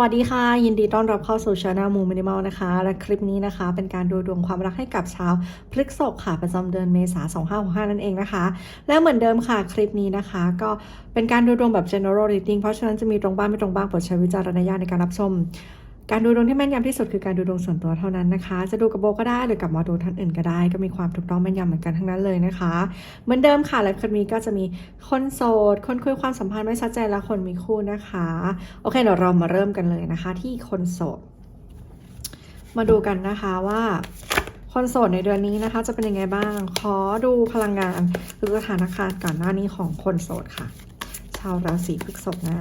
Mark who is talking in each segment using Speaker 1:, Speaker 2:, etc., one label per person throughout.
Speaker 1: วัสดีค่ะ ยินดีต้อนรับเข้าสู่ช anel มูมินิมอลนะคะ และคลิปนี้นะคะ เป็นการดูดวงความรักให้กับชาวพฤกษกค่ะ ประจำเดือนเมษายน2565 นั่นเองนะคะ และเหมือนเดิมค่ะ คลิปนี้นะคะ ก็เป็นการดูดวงแบบ general reading เพราะฉะนั้นจะมีตรงบ้างไม่ตรงบ้างโปรดใช้วิจารณญาณในการรับชม การดูดวงที่แม่นยำที่สุดคือการดูดวงส่วนตัวเท่านั้นนะคะ จะดูกับโบก็ได้หรือกับหมอดูท่านอื่นก็ได้ ก็มีความถูกต้องแม่นยำเหมือนกันทั้งนั้นเลยนะคะ เหมือนเดิมค่ะและคลิปนี้ก็จะมีคนโสด คนคุยความสัมพันธ์ไม่ชัดเจนและคนมีคู่นะคะ โอเคเดี๋ยวเรามาเริ่มกันเลยนะคะ ที่คนโสด มาดูกันนะคะว่า คนโสดในเดือนนี้นะคะ จะเป็นยังไงบ้าง ขอดูพลังงานหรือสถานการณ์ก่อนหน้านี้ของคนโสดค่ะ ชาวราศีพฤษภนะ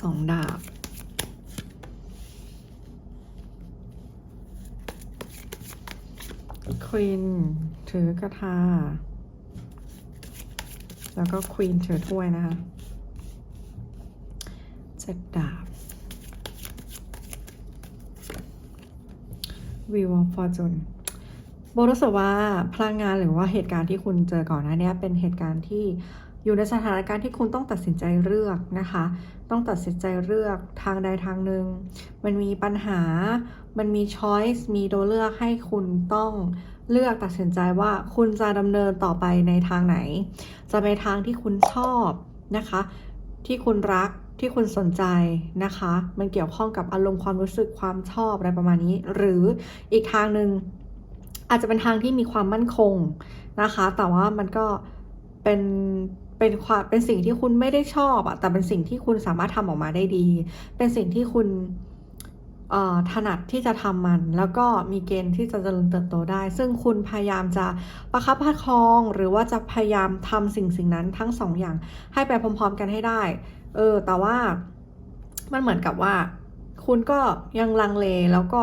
Speaker 1: สองดาบ ควีนถือกระทา แล้วก็ควีนถือถ้วยนะคะเจ็ดดาบวิวฟอร์จูนโบรู้สึกว่าพลังงานหรือว่าเหตุการณ์ที่คุณเจอก่อนหน้านี้เป็นเหตุการณ์ที่ อยู่ในสถานการณ์ที่คุณต้องตัดสินใจเลือกนะคะ ต้องตัดสินใจเลือกทางใดทางหนึ่ง มันมีปัญหา มันมีช้อยส์มีตัวเลือกให้คุณต้องเลือกตัดสินใจว่าคุณจะดำเนินต่อไปในทางไหน จะไปทางที่คุณชอบนะคะ ที่คุณรักที่คุณสนใจนะคะ มันเกี่ยวข้องกับอารมณ์ความรู้สึกความชอบอะไรประมาณนี้ หรืออีกทางหนึ่งอาจจะเป็นทางที่มีความมั่นคงนะคะ แต่ว่ามันก็เป็น เป็นความเป็นสิ่งที่คุณไม่ได้ชอบอะแต่เป็นสิ่งที่คุณสามารถทำออกมาได้ดี เป็นสิ่งที่คุณถนัดที่จะทำมัน แล้วก็มีเกณฑ์ที่จะเจริญเติบโตได้ ซึ่งคุณพยายามจะประคับประคอง หรือว่าจะพยายามทำสิ่งสิ่งนั้นทั้งสองอย่างให้ไปพร้อม ๆ กันให้ได้ เออ แต่ว่ามันเหมือนกับว่า คุณก็ยังลังเลแล้วก็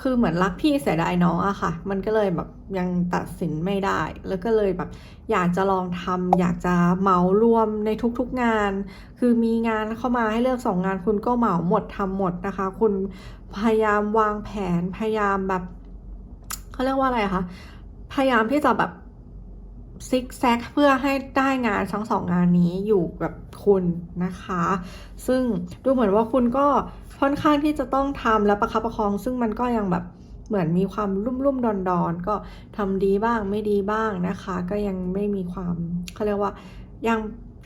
Speaker 1: คือเหมือนรักพี่เสียดายน้องอะค่ะ มันก็เลยแบบยังตัดสินไม่ได้ แล้วก็เลยแบบอยากจะลองทำอยากจะเหมารวมในทุกๆงาน คือมีงานเข้ามาให้เลือกสองงานคุณก็เหมาหมดทำหมดนะคะ คุณพยายามวางแผน พยายามแบบเขาเรียกว่าอะไรคะ พยายามที่จะแบบซิกแซกเพื่อให้ได้งานทั้งสองงานนี้อยู่กับคุณนะคะ ซึ่งดูเหมือนว่าคุณก็ ค่อนข้างที่จะต้องทำและประคับประคอง ซึ่งมันก็ยังแบบเหมือนมีความรุ่มรุ่มดอนดอนก็ทำดีบ้างไม่ดีบ้างนะคะ ก็ยังไม่มีความเขาเรียกว่ายัง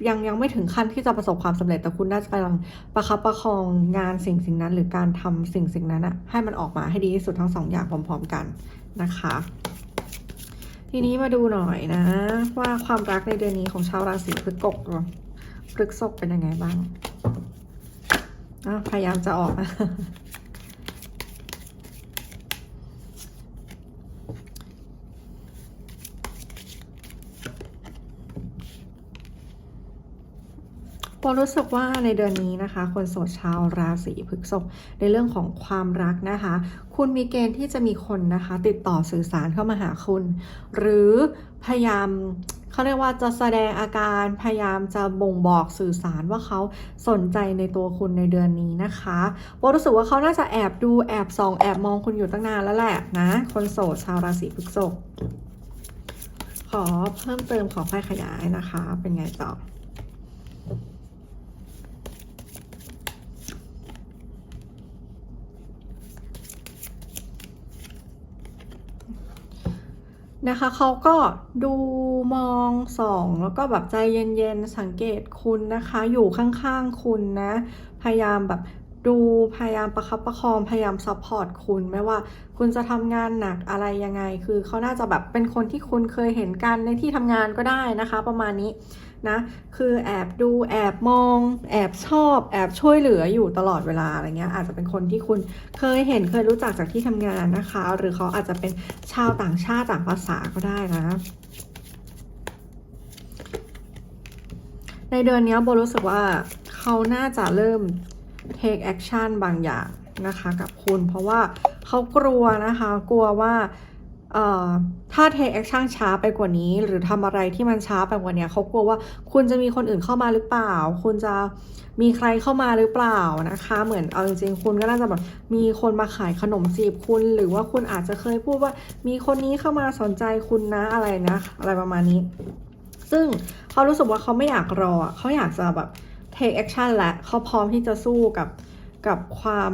Speaker 1: ยังยังไม่ถึงขั้นที่จะประสบความสำเร็จแต่คุณน่าจะกำลังประคับประคองงานสิ่งสิ่งนั้น หรือการทำสิ่งสิ่งนั้นอะให้มันออกมาให้ดีที่สุดทั้งสองอย่างพร้อม ๆ กันนะคะ ทีนี้มาดูหน่อยนะ ว่าความรักในเดือนนี้ของชาวราศีพฤกษ์พฤกษกเป็นยังไงบ้าง พยายามจะออกนะปอรู้สึกว่าในเดือนนี้นะคะ คนโสดชาวราศีพฤษภในเรื่องของความรักนะคะ คุณมีเกณฑ์ที่จะมีคนนะคะ ติดต่อสื่อสารเข้ามาหาคุณ หรือพยายาม เขาเรียกว่าจะแสดงอาการพยายามจะบ่งบอกสื่อสารว่าเขาสนใจในตัวคุณในเดือนนี้นะคะโบรู้สึกว่าเขาน่าจะแอบดูแอบส่องแอบมองคุณอยู่ตั้งนานแล้วแหละนะคนโสดชาวราศีพฤษภขอเพิ่มเติมขอไฟขยายนะคะ เป็นไงต่อ นะคะเขาก็ดูมองส่องแล้วก็แบบใจเย็นๆสังเกตคุณนะคะ อยู่ข้างๆคุณนะ พยายามแบบดูพยายามประคับประคองพยายามซัพพอร์ตคุณไม่ว่าคุณจะทำงานหนักอะไรยังไง คือเขาน่าจะแบบเป็นคนที่คุณเคยเห็นกันในที่ทำงานก็ได้นะคะ ประมาณนี้ นะ คือแอบดูแอบมอง แอบชอบ แอบช่วยเหลืออยู่ตลอดเวลาอะไรเงี้ย อาจจะเป็นคนที่คุณเคยเห็นเคยรู้จักจากที่ทำงานนะคะ หรือเขาอาจจะเป็นชาวต่างชาติต่างภาษาก็ได้นะในเดือนนี้โบรู้สึกว่าเขาน่าจะเริ่ม take action บางอย่างนะคะกับคุณ เพราะว่าเขากลัวนะคะ กลัวว่า ถ้า take action ช้าไปกว่านี้ หรือทำอะไรที่มันช้าไปกว่านี้เขากลัวว่าคุณจะมีคนอื่นเข้ามาหรือเปล่า คุณจะมีใครเข้ามาหรือเปล่านะคะ เหมือนเอาจริงๆ คุณก็น่าจะแบบมีคนมาขายขนมจีบคุณ หรือว่าคุณอาจจะเคยพูดว่ามีคนนี้เข้ามาสนใจคุณนะอะไรนะ อะไรประมาณนี้ ซึ่งเขารู้สึกว่าเขาไม่อยากรอเขาอยากจะแบบ take action และเขาพร้อมที่จะสู้กับกับความ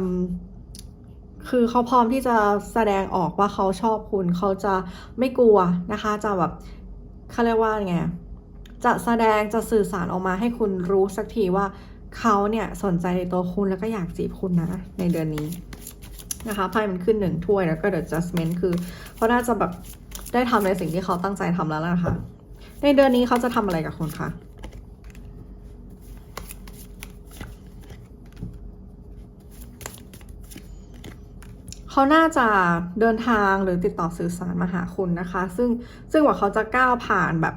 Speaker 1: คือเขาพร้อมที่จะแสดงออกว่าเขาชอบคุณเขาจะไม่กลัวนะคะ จะแบบเขาเรียกว่าไงจะแสดงจะสื่อสารออกมาให้คุณรู้สักทีว่าเขาเนี่ยสนใจในตัวคุณแล้วก็อยากจีบคุณนะในเดือนนี้นะคะไพ่มันขึ้นหนึ่งถ้วยแล้วก็ the judgment คือเขาน่าจะแบบได้ทำในสิ่งที่เขาตั้งใจทำแล้วล่ะคะ ในเดือนนี้เขาจะทำอะไรกับคุณคะ เขาน่าจะเดินทางหรือติดต่อสื่อสารมาหาคุณนะคะ ซึ่งซึ่งกว่าเขาจะก้าวผ่านแบบ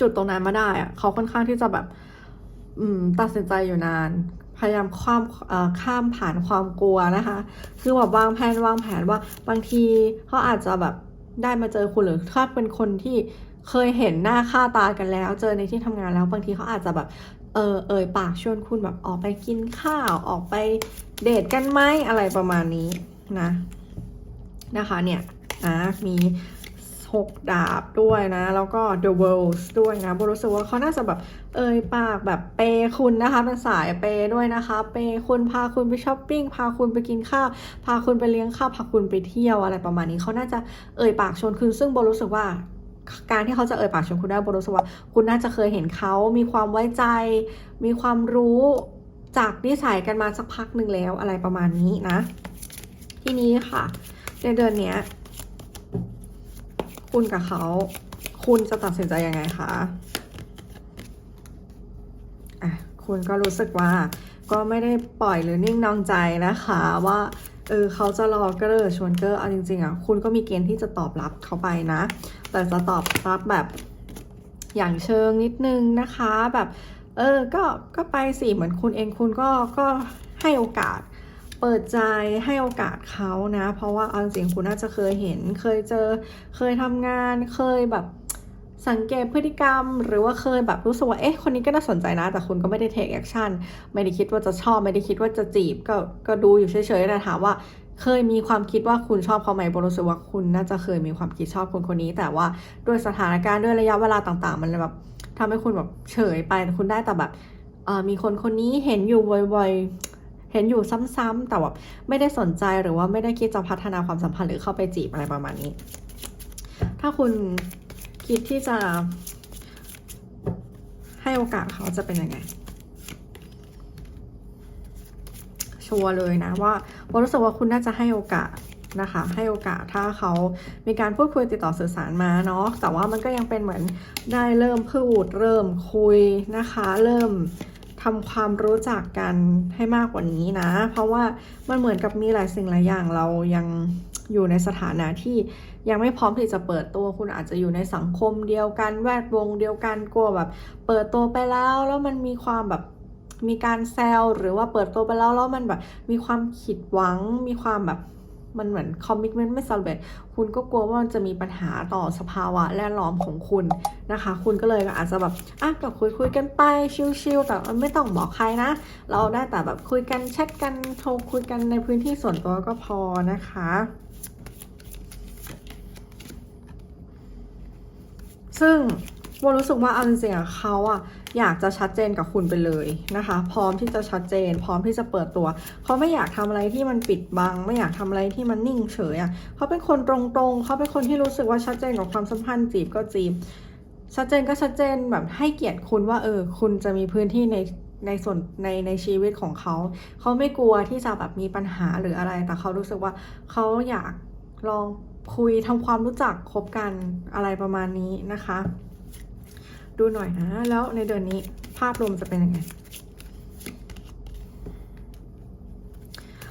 Speaker 1: จุดตรงนั้นมาได้อะเขาค่อนข้างที่จะแบบอืมตัดสินใจอยู่นาน พยายามข้ามข้ามผ่านความกลัวนะคะ คือแบบวางแผนวางแผนว่าบางทีเขาอาจจะแบบได้มาเจอคุณหรือถ้าเป็นคนที่เคยเห็นหน้าค่าตากันแล้ว เจอในที่ทำงานแล้ว บางทีเขาอาจจะแบบเออเอ่ยปากชวนคุณแบบออกไปกินข้าวออกไปเดทกันไหมอะไรประมาณนี้ นะนะคะเนี่ยนะมีหกดาบด้วยนะ แล้วก็ the world ด้วยนะโบรู้สึกว่าเขาน่าจะแบบเอ่ยปากแบบเปย์คุณนะคะเป็นสายเปย์ด้วยนะคะ เปย์คุณพาคุณไปช้อปปิ้งพาคุณไปกินข้าวพาคุณไปเลี้ยงข้าวพาคุณไปเที่ยวอะไรประมาณนี้เขาน่าจะเอ่ยปากชวนคุณซึ่งโบรู้สึกว่า การที่เขาจะเอ่ยปากชวนคุณได้โบรู้สึกว่าคุณน่าจะเคยเห็นเขามีความไว้ใจ มีความรู้จากนิสัยกันมาสักพักหนึ่งแล้วอะไรประมาณนี้นะ ทีนี้ค่ะ ในเดือนนี้คุณกับเขา คุณจะตัดสินใจยังไงคะอะคุณก็รู้สึกว่า ก็ไม่ได้ปล่อยหรือนิ่งนอนใจนะคะว่าเออเขาจะรอเกอร์ชวนเกอร์เอาจริงๆอะคุณก็มีเกณฑ์ที่จะตอบรับเขาไปนะ แต่จะตอบรับแบบอย่างเชิงนิดนึงนะคะ แบบ เออก็ก็ไปสิเหมือนคุณเองคุณก็ก็ให้โอกาส เปิดใจให้โอกาสเขานะ เพราะว่าเอาจริงคุณน่าจะเคยเห็น เคยเจอ เคยทำงาน เคยแบบสังเกตพฤติกรรม หรือว่าเคยแบบรู้สึกว่าเอ๊ะคนนี้ก็น่าสนใจนะ แต่คุณก็ไม่ได้ take action ไม่ได้คิดว่าจะชอบ ไม่ได้คิดว่าจะจีบ ก็ก็ดูอยู่เฉยๆแต่ถามว่าเคยมีความคิดว่าคุณชอบเขาไหมโบรู้สึกว่าคุณน่าจะเคยมีความคิดชอบคนคนนี้ แต่ว่าด้วยสถานการณ์ด้วยระยะเวลาต่างๆ มันเลยแบบทำให้คุณแบบเฉยไปคุณได้แต่แบบเออมีคนคนนี้เห็นอยู่บ่อยๆ เห็นอยู่ซ้ำๆแต่ว่าไม่ได้สนใจหรือว่าไม่ได้คิดจะพัฒนาความสัมพันธ์หรือเข้าไปจีบอะไรประมาณนี้ ถ้าคุณคิดที่จะให้โอกาสเขาจะเป็นยังไง ชัวร์เลยนะว่าผมรู้สึกว่าคุณน่าจะให้โอกาสนะคะ ให้โอกาสถ้าเขามีการพูดคุยติดต่อสื่อสารมาเนาะแต่ว่ามันก็ยังเป็นเหมือนได้เริ่มพูดเริ่มคุยนะคะ เริ่ม ทำความรู้จักกันให้มากกว่านี้นะ เพราะว่ามันเหมือนกับมีหลายสิ่งหลายอย่างเรายังอยู่ในสถานะที่ยังไม่พร้อมที่จะเปิดตัวคุณอาจจะอยู่ในสังคมเดียวกัน แวดวงเดียวกันกลัวแบบ เปิดตัวไปแล้ว แล้วมันมีความแบบมีการแซวหรือว่าเปิดตัวไปแล้วแล้วมันแบบมีความผิดหวังมีความแบบ มันเหมือนคอมมิชเมนต์ไม่สำเร็จคุณก็กลัวว่ามันจะมีปัญหาต่อสภาวะแวดล้อมของคุณนะคะ คุณก็เลยอาจจะแบบอะก็คุยคุยกันไปชิลๆแต่ไม่ต้องบอกใครนะ เราได้แต่แบบคุยกันแชทกันโทรคุยกันในพื้นที่ส่วนตัวก็พอนะคะซึ่งโบรู้สึกว่าเอาจริงๆอะเขาอะ อยากจะชัดเจนกับคุณไปเลยนะคะ พร้อมที่จะชัดเจน พร้อมที่จะเปิดตัว เขาไม่อยากทำอะไรที่มันปิดบัง ไม่อยากทำอะไรที่มันนิ่งเฉยอะเขาเป็นคนตรงๆ เขาเป็นคนที่รู้สึกว่าชัดเจนกับความสัมพันธ์จีบก็จีบชัดเจนก็ชัดเจนแบบให้เกียรติคุณว่าเออคุณจะมีพื้นที่ในในส่วนในในชีวิตของเขา เขาไม่กลัวที่จะแบบมีปัญหาหรืออะไร แต่เขารู้สึกว่าเขาอยากลองคุยทำความรู้จักคบกันอะไรประมาณนี้นะคะ ดูหน่อยนะ แล้วในเดือนนี้ภาพรวมจะเป็นยังไง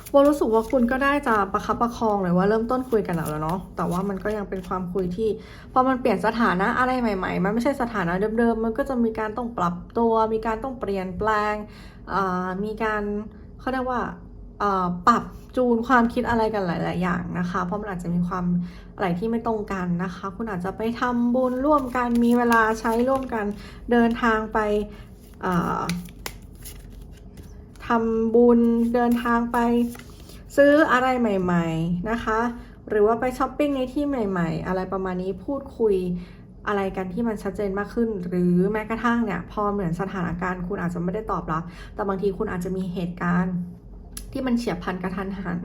Speaker 1: โบรู้สึกว่าคุณก็ได้จะประคับประคองหรือว่าเริ่มต้นคุยกันแล้วเนาะแต่ว่ามันก็ยังเป็นความคุยที่พอมันเปลี่ยนสถานะอะไรใหม่ ๆ มันไม่ใช่สถานะเดิมๆมันก็จะมีการต้องปรับตัว มีการต้องเปลี่ยนแปลงมีการเขาเรียกว่า ปรับจูนความคิดอะไรกันหลาย ๆ อย่างนะคะ เพราะมันอาจจะมีความอะไรที่ไม่ตรงกันนะคะ คุณอาจจะไปทำบุญร่วมกัน มีเวลาใช้ร่วมกันเดินทางไปอ่าทำบุญเดินทางไปซื้ออะไรใหม่ ๆ นะคะ หรือว่าไปช้อปปิ้งในที่ใหม่ ๆ อะไรประมาณนี้พูดคุยอะไรกันที่มันชัดเจนมากขึ้น หรือแม้กระทั่งเนี่ยพอเหมือนสถานการณ์คุณอาจจะไม่ได้ตอบรับ แต่บางทีคุณอาจจะมีเหตุการณ์ ที่มันเฉียบพลันกระทันหัน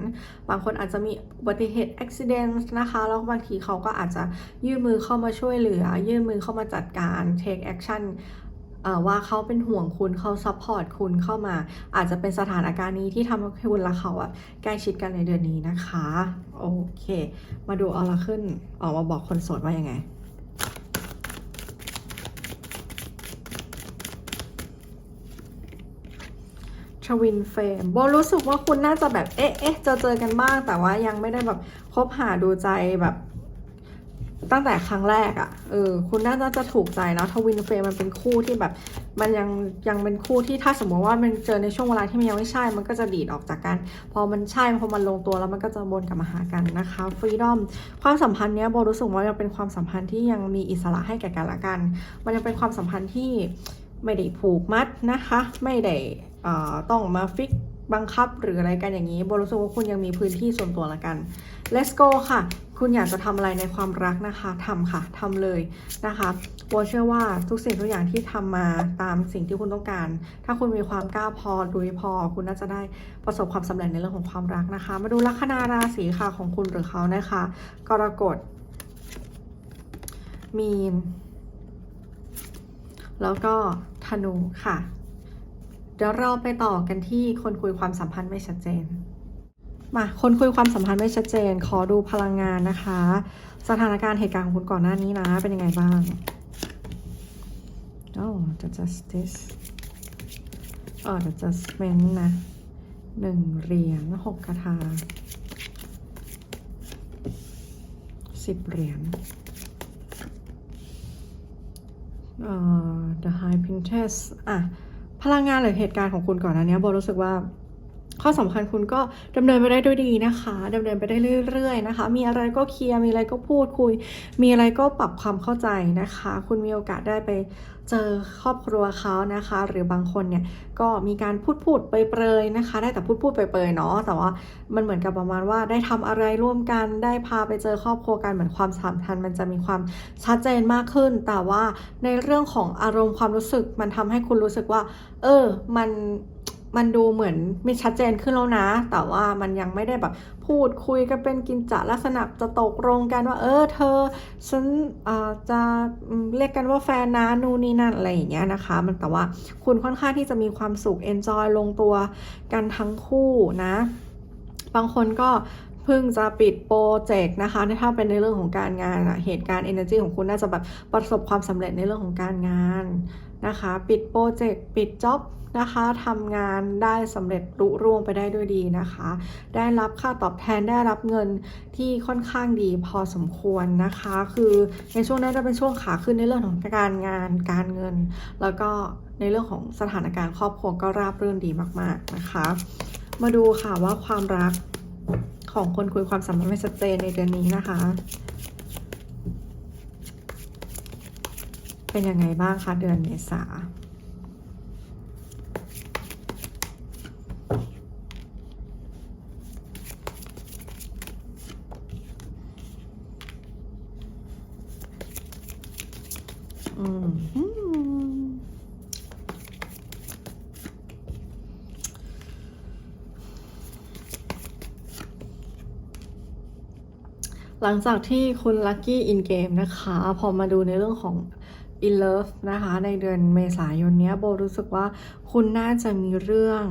Speaker 1: บางคนอาจจะมีอุบัติเหตุ accident นะคะ แล้วบางทีเขาก็อาจจะยื่นมือเข้ามาช่วยเหลือ ยื่นมือเข้ามาจัดการ take action ว่าเขาเป็นห่วงคุณเขา support คุณเข้ามา อาจจะเป็นสถานการณ์นี้ที่ทำให้คุณและเขาอะใกล้ชิดกันในเดือนนี้นะคะ โอเค มาดูเอาละขึ้นออกมาบอกคนโสดว่ายังไง ชวินเฟมโบรู้สึกว่าคุณน่าจะแบบเอ๊ะเอ๊ะเจอเจอกันบ้าง แต่ว่ายังไม่ได้แบบคบหาดูใจแบบ ตั้งแต่ครั้งแรกอะ่ะเออคุณน่าจะถูกใจนะทวินเฟมมันเป็นคู่ที่แบบ มันยังยังเป็นคู่ที่ถ้าสมมติว่ามันเจอในช่วงเวลาที่มันยังไม่ใช่ มันก็จะดีดออกจากกัน พอมันใช่พอมันลงตัวแล้วมันก็จะวนกลับมาหากันนะคะฟรีดอมความสัมพันธ์เนี้ยโบรู้สึกว่ายังเป็นความสัมพันธ์ที่ยังมีอิสระให้แก่กันและกัน มันยังเป็นความสัมพันธ์ที่ไม่ได้ผูกมัดนะคะ ไม่ได้ ต้องมาฟิกบังคับหรืออะไรกันอย่างนี้โบรู้สึกว่าคุณยังมีพื้นที่ส่วนตัวละกัน let's go ค่ะ คุณอยากจะทำอะไรในความรักนะคะทำค่ะทำเลยนะคะโบเชื่อว่าทุกสิ่งทุกอย่างที่ทำมาตามสิ่งที่คุณต้องการ ถ้าคุณมีความกล้าพอดุยพอ คุณน่าจะได้ประสบความสำเร็จในเรื่องของความรักนะคะ มาดูลัคนาราศีค่ะของคุณหรือเขานะคะ กรกฎ มีน แล้วก็ธนูค่ะ เดี๋ยวเราไปต่อกันที่คนคุยความสัมพันธ์ไม่ชัดเจน มาคนคุยความสัมพันธ์ไม่ชัดเจน ขอดูพลังงานนะคะ สถานการณ์เหตุการณ์ของคุณก่อนหน้านี้นะ เป็นยังไงบ้าง oh the justice เออ the judgment นะหนึ่งเหรียญหกกระทาสิบเหรียญเอ่อ The High Princess อะ พลังงานหรือเหตุการณ์ของคุณก่อนอันนี้โบรู้สึกว่า ข้อสำคัญคุณก็ดำเนินไปได้ด้วยดีนะคะดำเนินไปได้เรื่อยๆนะคะ มีอะไรก็เคลียร์มีอะไรก็พูดคุย มีอะไรก็ปรับความเข้าใจนะคะ คุณมีโอกาสได้ไปเจอครอบครัวเขานะคะ หรือบางคนเนี่ยก็มีการพูดพูดไปเปรยนะคะ ได้แต่พูดพูดไปเปรยเนาะแต่ว่ามันเหมือนกับประมาณว่าได้ทำอะไรร่วมกันได้พาไปเจอครอบครัวกันเหมือนความสัมพันธ์มันจะมีความชัดเจนมากขึ้น แต่ว่าในเรื่องของอารมณ์ความรู้สึกมันทำให้คุณรู้สึกว่า เออมัน มันดูเหมือนมีชัดเจนขึ้นแล้วนะ แต่ว่ามันยังไม่ได้แบบพูดคุยกันเป็นกินจะลักษณะจะตกลงกันว่า เออเธอ ฉันจะเรียกกันว่าแฟนนะนู่นนี่นั่นอะไรอย่างเงี้ยนะคะ มันแต่ว่าคุณค่อนข้างที่จะมีความสุขเอนจอยลงตัวกันทั้งคู่นะ บางคนก็ เพิ่งจะปิดโปรเจกต์นะคะถ้าเป็นในเรื่องของการงานอะเหตุการณ์ energy ของคุณน่าจะแบบประสบความสำเร็จในเรื่องของการงานนะคะ ปิดโปรเจกต์ปิดจ็อบนะคะทำงานได้สำเร็จรุ่ร่วงไปได้ด้วยดีนะคะ ได้รับค่าตอบแทนได้รับเงินที่ค่อนข้างดีพอสมควรนะคะ คือในช่วงนั้นจะเป็นช่วงขาขึ้นในเรื่องของการงานการเงิน แล้วก็ในเรื่องของสถานการณ์ครอบครัวก็ราบรื่นดีมาก ๆนะคะ มาดูค่ะว่าความรัก ของคนคุยความสัมพันธ์ไม่ชัดเจนในเดือนนี้นะคะ เป็นยังไงบ้างคะเดือนเมษา อืมอืม ห ลังจากที่คุณลั c กี้อินเกมนะคะ พอมาดูในเรื่องของ In Love นะคะ ในเดือนเมษายนนี้โบรู้สึกว่าคุณน่าจะมีเรื่อง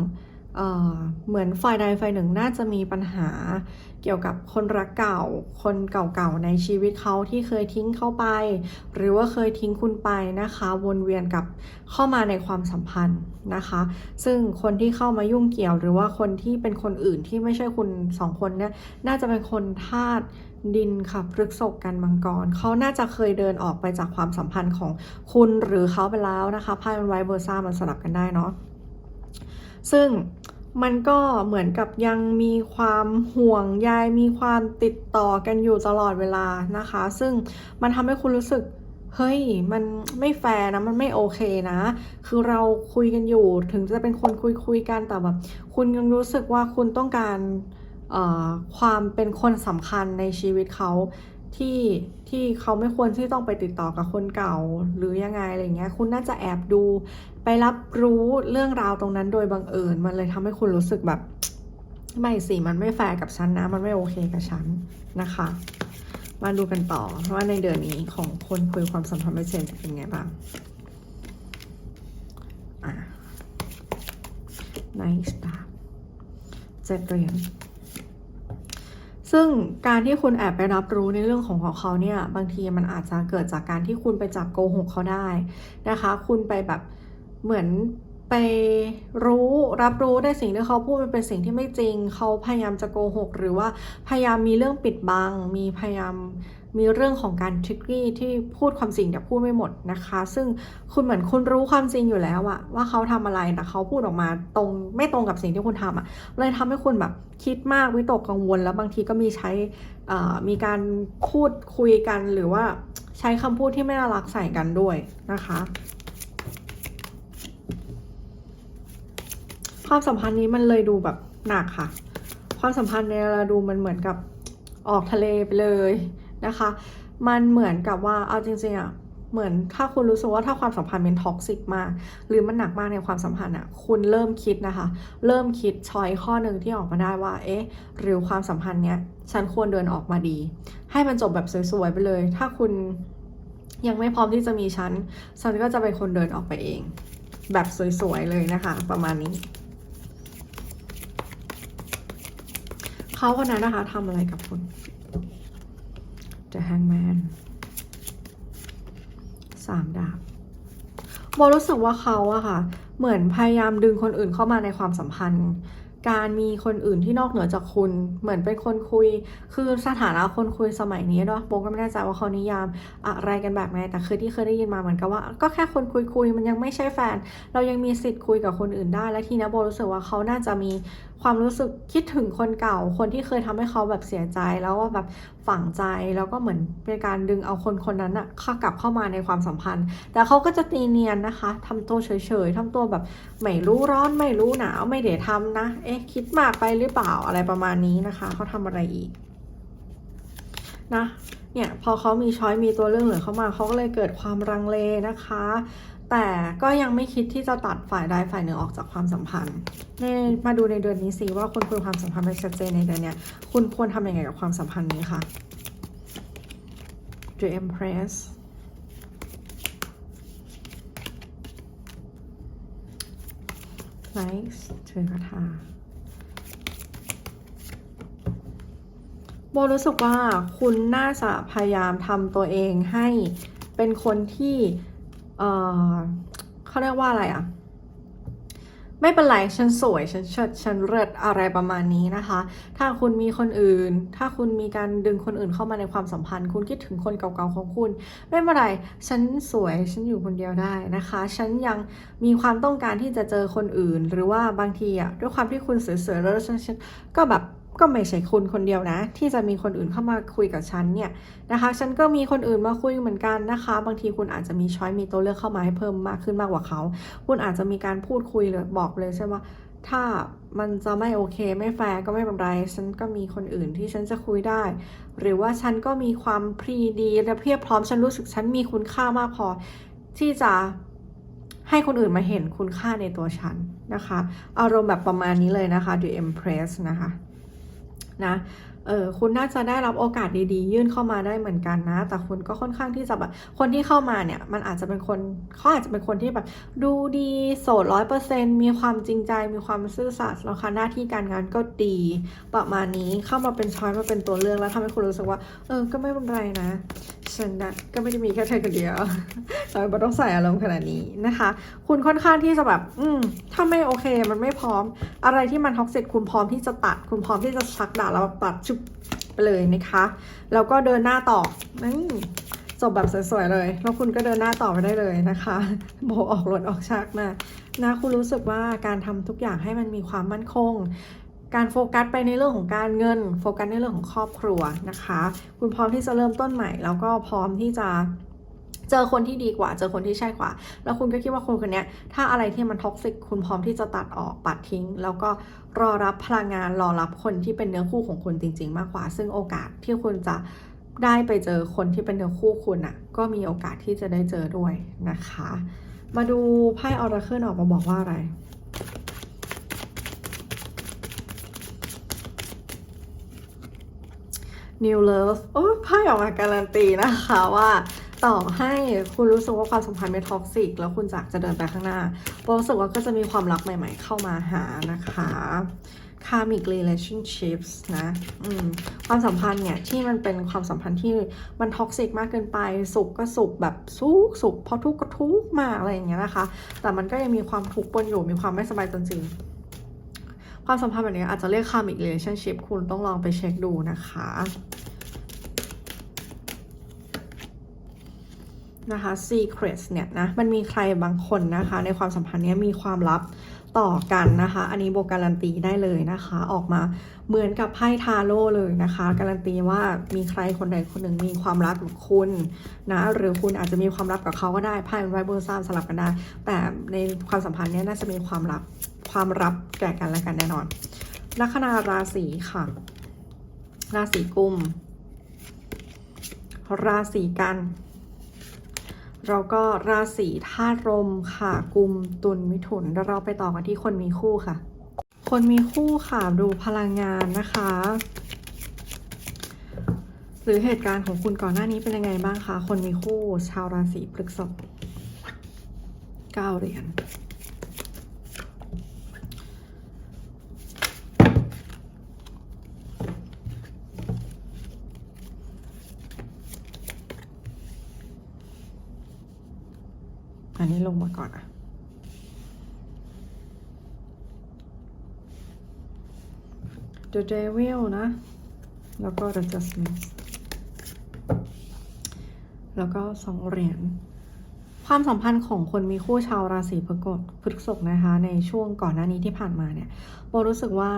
Speaker 1: เออเหมือนฝ่ายใดฝ่ายหนึ่งน่าจะมีปัญหาเกี่ยวกับคนรักเก่า คนเก่าๆในชีวิตเขาที่เคยทิ้งเข้าไป หรือว่าเคยทิ้งคุณไปนะคะ วนเวียนกับเข้ามาในความสัมพันธ์นะคะ ซึ่งคนที่เข้ามายุ่งเกี่ยว หรือว่าคนที่เป็นคนอื่นที่ไม่ใช่คุณสองคนเนี่ยน่าจะเป็นคนธาตุ ดินค่ะพฤกษกกันมังกรเขาน่าจะเคยเดินออกไปจากความสัมพันธ์ของคุณหรือเขาไปแล้วนะคะไพ่มันไว้เบอร์ซ่ามันสลับกันได้เนาะซึ่งมันก็เหมือนกับยังมีความห่วงใยมีความติดต่อกันอยู่ตลอดเวลานะคะ ซึ่งมันทำให้คุณรู้สึกเฮ้ยมันไม่แฟร์นะมันไม่โอเคนะ คือเราคุยกันอยู่ถึงจะเป็นคนคุยคุยกันแต่แบบคุณยังรู้สึกว่าคุณต้องการ ความเป็นคนสำคัญในชีวิตเขาที่ที่เขาไม่ควรที่ต้องไปติดต่อกับคนเก่าหรือยังไงอะไรเงี้ย คุณน่าจะแอบดู ไปรับรู้เรื่องราวตรงนั้นโดยบังเอิญมันเลยทำให้คุณรู้สึกแบบไม่สิมันไม่แฟร์กับฉันนะ มันไม่โอเคกับฉันนะคะ มาดูกันต่อว่าในเดือนนี้ของคนคุยความสัมพันธ์ไม่เชนจะเป็นไงบ้างอะ nice ดาบเจ็ดเหรียญ ซึ่งการที่คุณแอบไปรับรู้ในเรื่องของของเขาเนี่ยบางทีมันอาจจะเกิดจากการที่คุณไปจับโกหกเขาได้นะคะ คุณไปแบบเหมือนไปรู้รับรู้ได้สิ่งที่เขาพูดมันเป็นสิ่งที่ไม่จริง เขาพยายามจะโกหก หรือว่าพยายามมีเรื่องปิดบัง มีพยายาม มีเรื่องของการทริกกี้ที่พูดความจริงแต่พูดไม่หมดนะคะ ซึ่งคุณเหมือนคุณรู้ความจริงอยู่แล้วอะว่าเขาทำอะไรแต่เขาพูดออกมาตรงไม่ตรงกับสิ่งที่คุณทำอะเลยทำให้คุณแบบคิดมากวิตกกังวล แล้วบางทีก็มีใช้มีการพูดคุยกันหรือว่าใช้คำพูดที่ไม่น่ารักใส่กันด้วยนะคะความสัมพันธ์นี้มันเลยดูแบบหนักค่ะ ความสัมพันธ์เนี่ยเราดูมันเหมือนกับออกทะเลไปเลย นะคะ มันเหมือนกับว่าเอาจริงๆอะเหมือนถ้าคุณรู้สึกว่าถ้าความสัมพันธ์เป็นท็อกซิกมากหรือมันหนักมากในความสัมพันธ์อะคุณเริ่มคิดนะคะ เริ่มคิดชอยข้อหนึ่งที่ออกมาได้ว่า เอ๊ะ หรือความสัมพันธ์เนี้ยฉันควรเดินออกมาดี ให้มันจบแบบสวยๆไปเลย ถ้าคุณยังไม่พร้อมที่จะมีฉันฉันก็จะเป็นคนเดินออกไปเอง แบบสวยๆเลยนะคะ ประมาณนี้เขาคนนั้นนะคะทำอะไรกับคุณ The Hangman สามดาบโบรู้สึกว่าเขาอะค่ะ เหมือนพยายามดึงคนอื่นเข้ามาในความสัมพันธ์ การมีคนอื่นที่นอกเหนือจากคุณ เหมือนเป็นคนคุย คือสถานะคนคุยสมัยนี้เนาะโบก็ไม่แน่ใจว่าเขานิยามอะไรกันแบบไหน แต่คือที่เคยได้ยินมาเหมือนกับว่า ก็แค่คนคุยคุยมันยังไม่ใช่แฟน เรายังมีสิทธิ์คุยกับคนอื่นได้ และทีนี้โบรู้สึกว่าเขาน่าจะมี ความรู้สึกคิดถึงคนเก่า คนที่เคยทำให้เขาแบบเสียใจแล้วว่าแบบฝังใจแล้วก็เหมือนเป็นการดึงเอาคนคนนั้นอะเข้ากลับเข้ามาในความสัมพันธ์ แต่เขาก็จะตีเนียนนะคะทำตัวเฉยๆทำตัวแบบไม่รู้ร้อนไม่รู้หนาวไม่เดี๋ยวทำนะ เอ๊ะคิดมากไปหรือเปล่าอะไรประมาณนี้นะคะเขาทำอะไรอีกนะเนี่ยพอเขามีช้อยมีตัวเรื่องเหลือเข้ามาเขาก็เลยเกิดความรังเลนะคะ แต่ก็ยังไม่คิดที่จะตัดฝ่ายใดฝ่ายหนึ่งออกจากความสัมพันธ์ในมาดูในเดือนนี้สิว่าคนคุยความสัมพันธ์ไม่ชัดเจนในเดือนเนี้ยคุณควรทำยังไงกับความสัมพันธ์นี้คะ The Empress Nice ถือกระทาโบรู้สึกว่าคุณน่าจะพยายามทำตัวเองให้เป็นคนที่ เออเขาเรียกว่าอะไรอะไม่เป็นไร ฉันสวย ฉันเชิดฉันเลิศอะไรประมาณนี้นะคะ ถ้าคุณมีคนอื่น ถ้าคุณมีการดึงคนอื่นเข้ามาในความสัมพันธ์ คุณคิดถึงคนเก่าๆของคุณ ไม่เป็นไร ฉันสวย ฉันอยู่คนเดียวได้นะคะ ฉันยังมีความต้องการที่จะเจอคนอื่น หรือว่าบางทีอะด้วยความที่คุณสวยๆแล้วฉันฉันก็แบบ ก็ไม่ใช่คุณคนเดียวนะ ที่จะมีคนอื่นเข้ามาคุยกับฉันเนี่ยนะคะ ฉันก็มีคนอื่นมาคุยเหมือนกันนะคะ บางทีคุณอาจจะมีช้อยมีตัวเลือกเข้ามาให้เพิ่มมากขึ้นมากกว่าเขา คุณอาจจะมีการพูดคุยหรือบอกเลยใช่ไหมว่าถ้ามันจะไม่โอเคไม่แฟร์ก็ไม่เป็นไร ฉันก็มีคนอื่นที่ฉันจะคุยได้ หรือว่าฉันก็มีความพรีดีและเพียบพร้อมฉันรู้สึกฉันมีคุณค่ามากพอ ที่จะให้คนอื่นมาเห็นคุณค่าในตัวฉันนะคะ อารมณ์แบบประมาณนี้เลยนะคะ The Empress นะคะ นะ เออคุณน่าจะได้รับโอกาสดีๆ ยื่นเข้ามาได้เหมือนกันนะ แต่คุณก็ค่อนข้างที่จะแบบคนที่เข้ามาเนี่ย มันอาจจะเป็นคนเขาอาจจะเป็นคนที่แบบดูดีโสดร้อยเปอร์เซ็นมีความจริงใจ มีความซื่อสัตย์แล้วค่ะหน้าที่การงานก็ดีประมาณนี้เข้ามาเป็นช้อยมาเป็นตัวเลือกแล้วทำให้คุณรู้สึกว่า เออ ก็ไม่เป็นไรนะฉันนะก็ไม่ได้มีแค่เธอคนเดียวเราไม่ต้องใส่อารมณ์ขนาดนี้นะคะ คุณค่อนข้างที่จะแบบ อืมถ้าไม่โอเค มันไม่พร้อม อะไรที่มันท็อกซิกคุณพร้อมที่จะตัด คุณพร้อมที่จะชักดาบแล้วตัดชุบไปเลยนะคะ แล้วก็เดินหน้าต่อนี่จบแบบสวยๆเลย แล้วคุณก็เดินหน้าต่อไปได้เลยนะคะโบออกรถออกชักมานะคุณรู้สึกว่าการทำทุกอย่างให้มันมีความมั่นคง การโฟกัสไปในเรื่องของการเงิน โฟกัสในเรื่องของครอบครัวนะคะ คุณพร้อมที่จะเริ่มต้นใหม่ แล้วก็พร้อมที่จะ เจอคนที่ดีกว่า เจอคนที่ใช่กว่า แล้วคุณก็คิดว่าคนคนนี้ถ้าอะไรที่มันท็อกซิกคุณพร้อมที่จะตัดออกปัดทิ้ง แล้วก็รอรับพลังงานรอรับคนที่เป็นเนื้อคู่ของคุณจริง ๆ มากกว่า ซึ่งโอกาสที่คุณจะได้ไปเจอคนที่เป็นเนื้อคู่คุณอะก็มีโอกาสที่จะได้เจอด้วยนะคะ มาดูไพ่ออราเคิลออกมาบอกว่าอะไร New Love โอ้ไพ่ออกมาการันตีนะคะว่า ต่อให้คุณรู้สึกว่าความสัมพันธ์ไม่ท็อกซิกแล้วคุณจากจะเดินไปข้างหน้าโบรู้สึกว่าก็จะมีความรักใหม่ๆ เข้ามาหานะคะ karmic relationships นะความสัมพันธ์เนี่ยที่มันเป็นความสัมพันธ์ที่มันท็อกซิกมากเกินไป สุขก็สุขแบบสุขสุขพอทุกข์ก็ทุกข์มากอะไรอย่างเงี้ยนะคะ แต่มันก็ยังมีความทุกข์ปนอยู่มีความไม่สบายจริงความสัมพันธ์แบบนี้อาจจะเรียก karmic relationship คุณต้องลองไปเช็คดูนะคะ นะคะ secrets เนี่ยนะมันมีใครบางคนนะคะ ในความสัมพันธ์นี้มีความลับต่อกันนะคะ อันนี้โบการันตีได้เลยนะคะ ออกมาเหมือนกับไพ่ทาโร่เลยนะคะ การันตีว่ามีใครคนใดคนหนึ่งมีความรักกับคุณนะหรือคุณอาจจะมีความลับกับเขาก็ได้ไพ่ไวเบอร์ซ่าสลับกันได้ แต่ในความสัมพันธ์นี้น่าจะมีความลับความลับแก่กันและกันแน่นอนลัคนาราศีค่ะ ราศีกุม ราศีกัน แล้วก็ราศีธาตุลมค่ะกุมตุลมิถุนแล้วเราไปต่อกันที่คนมีคู่ค่ะ คนมีคู่ค่ะดูพลังงานนะคะ หรือเหตุการณ์ของคุณก่อนหน้านี้เป็นยังไงบ้างคะคนมีคู่ชาวราศีพฤษภเก้าเหรียญ อันนี้ลงมาก่อนอะ The Devil นะ แล้วก็ The Judgment แล้วก็สองเหรียญความสัมพันธ์ของคนมีคู่ชาวราศีพฤกษพฤษภนะคะ ในช่วงก่อนหน้านี้ที่ผ่านมาเนี่ยโบรู้สึกว่า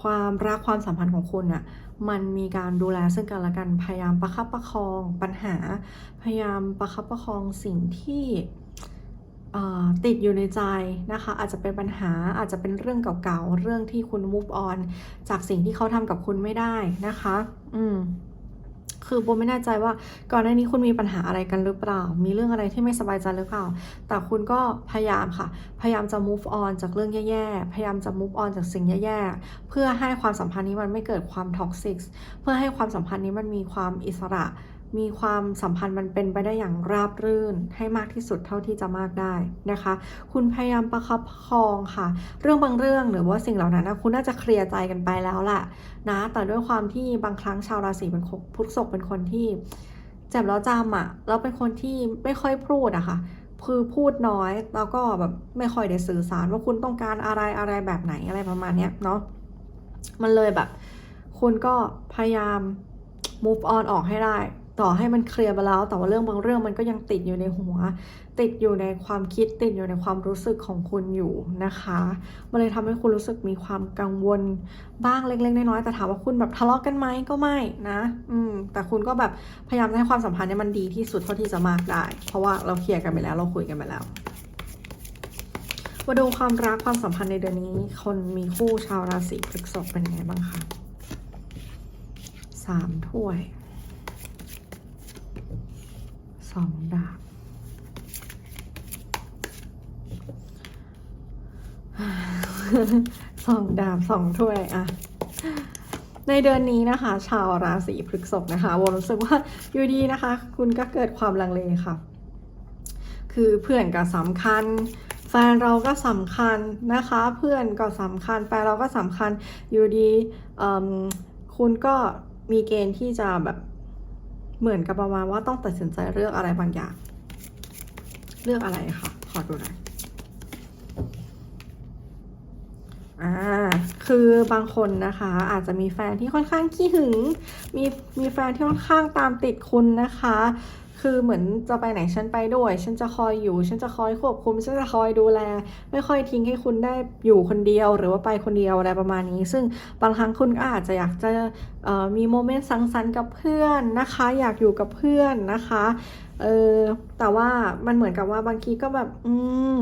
Speaker 1: ความรักความสัมพันธ์ของคุณอะ มันมีการดูแลซึ่งกันและกันพยายามประคับประคองปัญหา พยายามประคับประคองสิ่งที่ติดอยู่ในใจนะคะ อาจจะเป็นปัญหาอาจจะเป็นเรื่องเก่าๆ เรื่องที่คุณ move on จากสิ่งที่เขาทำกับคุณไม่ได้นะคะ อืม คือโบไม่แน่ใจว่าก่อนหน้านี้คุณมีปัญหาอะไรกันหรือเปล่า มีเรื่องอะไรที่ไม่สบายใจหรือเปล่า แต่คุณก็พยายามค่ะ พยายามจะ move on จากเรื่องแย่ๆ พยายามจะ move on จากสิ่งแย่ๆ เพื่อให้ความสัมพันธ์นี้มันไม่เกิดความ toxic เพื่อให้ความสัมพันธ์นี้มันมีความอิสระ มีความสัมพันธ์มันเป็นไปได้อย่างราบรื่นให้มากที่สุดเท่าที่จะมากได้นะคะ คุณพยายามประคับประคองค่ะ เรื่องบางเรื่องหรือว่าสิ่งเหล่านั้นนะคุณน่าจะเคลียร์ใจกันไปแล้วแหละนะแต่ด้วยความที่บางครั้งชาวราศีเป็นพุทธศกเป็นคนที่เจ็บแล้วจำอะแล้วเป็นคนที่ไม่ค่อยพูดอะค่ะคือพูดน้อยแล้วก็แบบไม่ค่อยได้สื่อสารว่าคุณต้องการอะไรอะไรแบบไหนอะไรประมาณเนี้ยเนาะมันเลยแบบ คุณก็พยายาม move on ออกให้ได้ ต่อให้มันเคลียร์ไปแล้ว แต่ว่าเรื่องบางเรื่องมันก็ยังติดอยู่ในหัว ติดอยู่ในความคิดติดอยู่ในความรู้สึกของคุณอยู่นะคะมันเลยทำให้คุณรู้สึกมีความกังวลบ้างเล็กๆน้อยๆแต่ถามว่าคุณแบบทะเลาะกันไหมก็ไม่นะ อืม แต่คุณก็แบบพยายามจะให้ความสัมพันธ์เนี่ยมันดีที่สุดเท่าที่จะมากได้ เพราะว่าเราเคลียร์กันไปแล้วเราคุยกันไปแล้วมาดูความรักความสัมพันธ์ในเดือนนี้ คนมีคู่ชาวราศีพฤษภเป็นยังไงบ้างคะสามถ้วย ส องดาบสองดาบสองถ้วยอะในเดือนนี้นะคะ ชาวราศีพฤษภนะคะวรู้สึกว่าอยู่ดีนะคะ คุณก็เกิดความลังเลค่ะ คือเพื่อนก็สำคัญ แฟนเราก็สำคัญนะคะ เพื่อนก็สำคัญแฟนเราก็สำคัญอยู่ดีคุณก็มีเกณฑ์ที่จะแบบ เหมือนกับประมาณว่าต้องตัดสินใจเลือกอะไรบางอย่าง เลือกอะไรคะขอดูหน่อยอ่าคือบางคนนะคะ อาจจะมีแฟนที่ค่อนข้างขี้หึง มีมีแฟนที่ค่อนข้างตามติดคุณนะคะ คือเหมือนจะไปไหนฉันไปด้วย ฉันจะคอยอยู่ ฉันจะคอยควบคุม ฉันจะคอยดูแล ไม่ค่อยทิ้งให้คุณได้อยู่คนเดียว หรือว่าไปคนเดียวอะไรประมาณนี้ ซึ่งบางครั้งคุณก็อาจจะอยากจะมีโมเมนต์สังสรรค์กับเพื่อนนะคะ อยากอยู่กับเพื่อนนะคะ เออ แต่ว่ามันเหมือนกับว่าบางทีก็แบบ อืม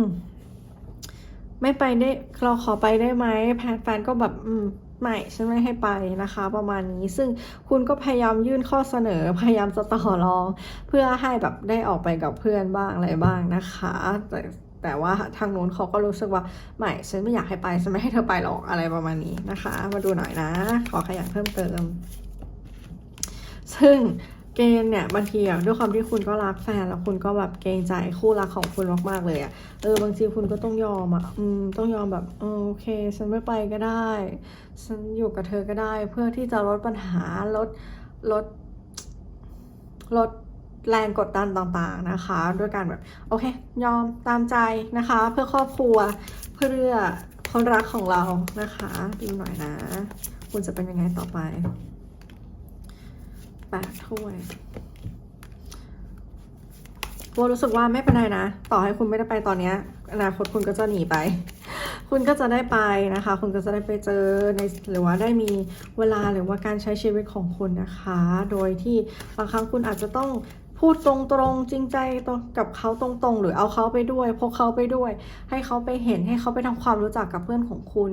Speaker 1: ไม่ไปได้ เราขอไปได้ไหมแฟนแฟนก็แบบ อืม ไม่ฉันไม่ให้ไปนะคะ ประมาณนี้ซึ่งคุณก็พยายามยื่นข้อเสนอพยายามจะต่อรอง เพื่อให้แบบได้ออกไปกับเพื่อนบ้างอะไรบ้างนะคะ แต่แต่ว่าทางนู้นเขาก็รู้สึกว่าไม่ฉันไม่อยากให้ไปฉันไม่ให้เธอไปหรอกอะไรประมาณนี้นะคะ มาดูหน่อยนะ ขอขยันเพิ่มเติม ซึ่ง เกณฑ์เนี่ยบางทีอะด้วยความที่คุณก็รักแฟนแล้วคุณก็แบบเกรงใจคู่รักของคุณมากๆเลยอะเออบางทีคุณก็ต้องยอมอะอืมต้องยอมแบบเออโอเค ฉันไม่ไปก็ได้ ฉันอยู่กับเธอก็ได้ เพื่อที่จะลดปัญหาลดลดลดแรงกดดันต่างๆนะคะ ด้วยการแบบโอเค ยอมตามใจนะคะ เพื่อครอบครัวเพื่อคนรักของเรานะคะดูหน่อยนะ คุณจะเป็นยังไงต่อไป แปดถ้วยโบรู้สึกว่าไม่เป็นไรนะ ต่อให้คุณไม่ได้ไปตอนนี้อนาคตคุณก็จะหนีไป คุณก็จะได้ไปนะคะ คุณก็จะได้ไปเจอในหรือว่าได้มีเวลาหรือว่าการใช้ชีวิตของคุณนะคะ โดยที่บางครั้งคุณอาจจะต้องพูดตรงๆจริงใจตรงกับเขาตรงๆ หรือเอาเขาไปด้วยพกเขาไปด้วย ให้เขาไปเห็นให้เขาไปทำความรู้จักกับเพื่อนของคุณ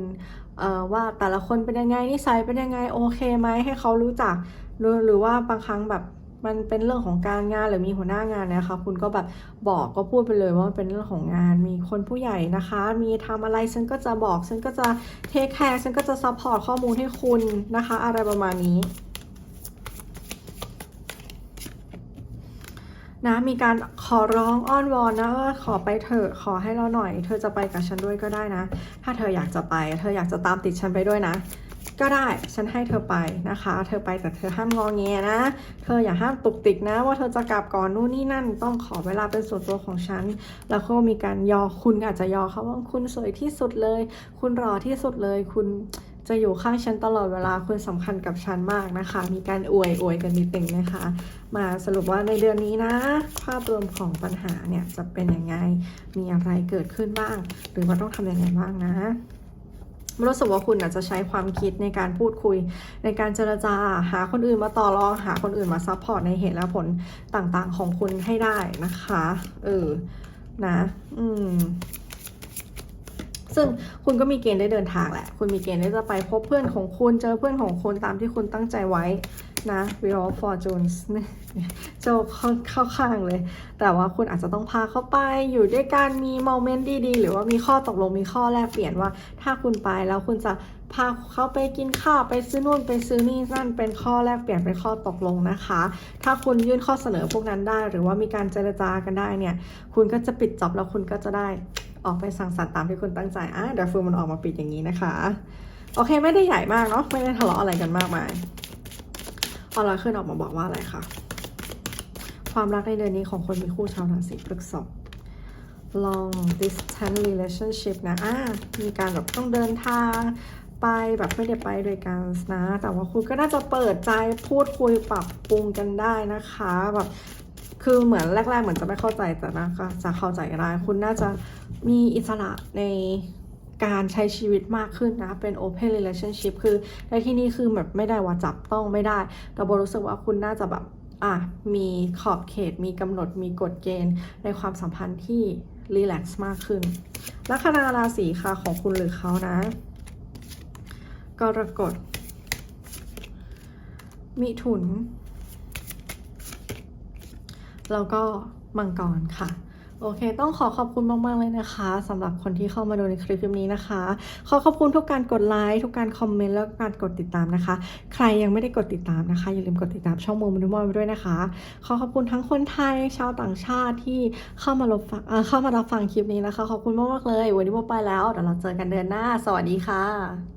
Speaker 1: ว่าแต่ละคนเป็นยังไงนิสัยเป็นยังไงโอเคไหมให้เขารู้จัก หรือหรือว่าบางครั้งแบบมันเป็นเรื่องของการงานหรือมีหัวหน้างานนะคะคุณก็แบบบอกก็พูดไปเลยว่าเป็นเรื่องของงานมีคนผู้ใหญ่นะคะ มีทำอะไรฉันก็จะบอกฉันก็จะเทคแคร์ฉันก็จะซัพพอร์ตข้อมูลให้คุณนะคะ อะไรประมาณนี้นะมีการขอร้องอ้อนวอนนะว่าขอไปเถอะขอให้เราหน่อย เธอจะไปกับฉันด้วยก็ได้นะ ถ้าเธออยากจะไป เธออยากจะตามติดฉันไปด้วยนะ ก็ได้ฉันให้เธอไปนะคะ เธอไปแต่เธอห้ามงอแงนะ เธออย่าห้ามตุกติกนะ ว่าเธอจะกลับก่อนนู่นนี่นั่น ต้องขอเวลาเป็นส่วนตัวของฉัน แล้วก็มีการยอคุณอาจจะยอเขาว่าคุณสวยที่สุดเลย คุณรอที่สุดเลย คุณจะอยู่ข้างฉันตลอดเวลาคุณสำคัญกับฉันมากนะคะ มีการอวยอวยกันนิดนึงนะคะ มาสรุปว่าในเดือนนี้นะ ภาพรวมของปัญหาเนี่ยจะเป็นยังไง มีอะไรเกิดขึ้นบ้าง หรือว่าต้องทำยังไงบ้างนะ รู้สึกว่าคุณอาจจะใช้ความคิดในการพูดคุย ในการเจรจาหาคนอื่นมาต่อรองหาคนอื่นมาซัพพอร์ตในเหตุและผลต่างๆของคุณให้ได้นะคะ เออ นะ อืม ซึ่งคุณก็มีเกณฑ์ได้เดินทางแหละ คุณมีเกณฑ์ได้จะไปพบเพื่อนของคุณ เจอเพื่อนของคุณตามที่คุณตั้งใจไว้นะ Wheel of Fortunes โจเข้าเข้าข้างเลย แต่ว่าคุณอาจจะต้องพาเขาไปอยู่ด้วยกันมีโมเมนต์ดีๆ หรือว่ามีข้อตกลงมีข้อแลกเปลี่ยนว่า ถ้าคุณไปแล้วคุณจะพาเขาไปกินข้าวไปซื้อนู่นไปซื้อนี่นั่นเป็นข้อแลกเปลี่ยนเป็นข้อตกลงนะคะ ถ้าคุณยื่นข้อเสนอพวกนั้นได้ หรือว่ามีการเจรจากันได้เนี่ย คุณก็จะปิดจอบแล้วคุณก็จะได้ ออกไปสั่งสรรค์ตามที่คุณตั้งใจอะเดี๋ยวฟูมันออกมาปิดอย่างนี้นะคะ โอเคไม่ได้ใหญ่มากเนาะไม่ได้ทะเลาะอะไรกันมากมายออนไลน์ขึ้นออกมาบอกว่าอะไรคะความรักในเดือนนี้ของคนมีคู่ชาวราศีพฤษภ long distance relationship นะอ่ามีการแบบต้องเดินทางไปแบบไม่ได้ไปด้วยกันนะ แต่ว่าคุณก็น่าจะเปิดใจพูดคุยปรับปรุงกันได้นะคะ แบบ คือเหมือนแรก ๆ เหมือนจะไม่เข้าใจแต่นะก็จะเข้าใจได้คุณน่าจะมีอิสระในการใช้ชีวิตมากขึ้นนะ เป็น open relationship คือในที่นี้คือแบบไม่ได้ว่าจับต้องไม่ได้ แต่โบรู้สึกว่าคุณน่าจะแบบอะมีขอบเขต มีกำหนด มีกฎเกณฑ์ ในความสัมพันธ์ที่รีแลกซ์มากขึ้น ลัคนาราศีค่ะของคุณหรือเขานะ กรกฎ มิถุน แล้วก็มังกรค่ะ โอเค ต้องขอขอบคุณมาก ๆ เลยนะคะสำหรับคนที่เข้ามาดูในคลิปนี้นะคะ ขอขอบคุณทุกการกดไลค์ทุกการคอมเมนต์แล้วก็การกดติดตามนะคะ ใครยังไม่ได้กดติดตามนะคะ อย่าลืมกดติดตามช่องโมมนุมอยไปด้วยนะคะ ขอขอบคุณทั้งคนไทยชาวต่างชาติที่เข้ามารับฟังเอ่อเข้ามารับฟังคลิปนี้นะคะ ขอบคุณมากๆเลย วันนี้โมไปแล้วเดี๋ยวเราเจอกันเดือนหน้า สวัสดีค่ะ